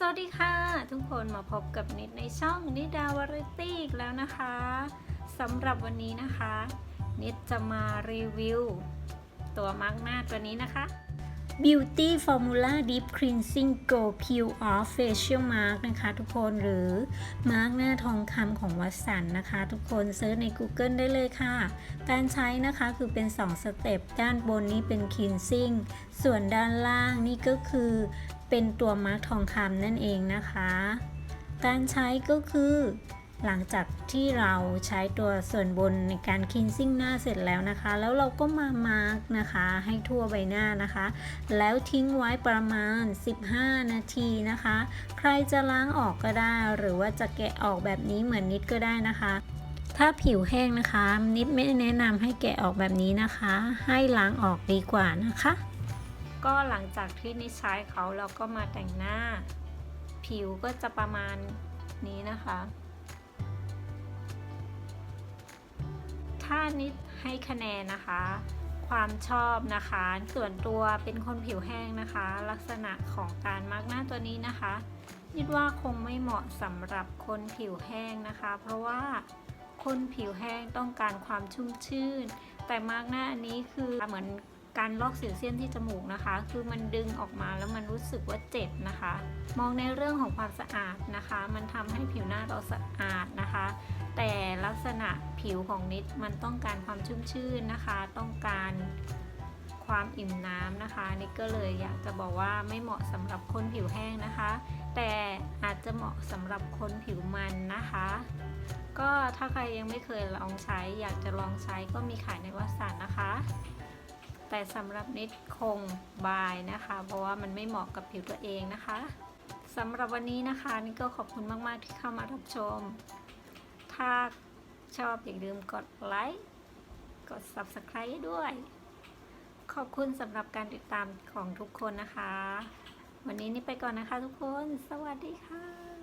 สวัสดีค่ะ ทุกคนมาพบกับนิดในช่องนิดาวาไรตี้อีกแล้วนะคะสำหรับวันนี้นะคะ นิดจะมารีวิว ตัวมาร์กหน้าตัวนี้นะคะ Beauty Formula Deep Cleansing Go Peel Off Facial Mask นะคะทุกคนหรือมาร์กหน้าทองคำของวัสันนะคะ ทุกคนเซิร์ชใน Google ได้เลยค่ะ การใช้นะคะคือเป็น 2 สเต็ป ด้านบนนี้เป็น Cleansing ส่วนด้านล่างนี่ก็คือ เป็นตัวมาร์กทองคำนั่นเองนะคะ การใช้ก็คือ หลังจากที่เราใช้ตัวส่วนบนในการคินซิ่งหน้าเสร็จแล้วนะคะ แล้วเราก็มามาร์กนะคะ ให้ทั่วใบหน้านะคะ แล้วทิ้งไว้ประมาณ 15 นาทีนะคะ ใครจะล้างออกก็ได้ หรือว่าจะแกะออกแบบนี้เหมือนนิดก็ได้นะคะถ้าผิวแห้งนะคะ นิดไม่แนะนำให้แกะออกแบบนี้นะคะ ให้ล้างออกดีกว่านะคะ ก็หลังจากที่นิดใช้เขาเราก็มาแต่งหน้า ผิวก็จะประมาณนี้นะคะ ถ้านิดให้คะแนนนะคะ ความชอบนะคะ ส่วนตัวเป็นคนผิวแห้งนะคะ ลักษณะของการมาร์กหน้าตัวนี้นะคะ นิดว่าคงไม่เหมาะสำหรับคนผิวแห้งนะคะ เพราะว่าคนผิวแห้งต้องการความชุ่มชื่น แต่มาร์กหน้าอันนี้คือเหมือน การลอกสิวเซียนที่จมูกนะคะ คือมันดึงออกมาแล้วมันรู้สึกว่าเจ็บนะคะ มองในเรื่องของความสะอาดนะคะ มันทำให้ผิวหน้าเราสะอาดนะคะ แต่ลักษณะผิวของนิดมันต้องการความชุ่มชื่นนะคะ ต้องการความอิ่มน้ำนะคะนิดก็เลยอยากจะบอกว่าไม่เหมาะสำหรับคนผิวแห้งนะคะ แต่อาจจะเหมาะสำหรับคนผิวมันนะคะ ก็ถ้าใครยังไม่เคยลองใช้ อยากจะลองใช้ก็มีขายในวัสสันนะคะ แต่สำหรับนิดคงบายนะคะ เพราะว่ามันไม่เหมาะกับผิวตัวเองนะคะสำหรับวันนี้นะคะนิดก็ขอบคุณมาก ๆ ที่เข้ามารับชม ถ้าชอบอย่าลืมกดไลค์กด Subscribe ด้วย ขอบคุณสำหรับการติดตามของทุกคนนะคะ วันนี้นี่ไปก่อนนะคะทุกคน สวัสดีค่ะ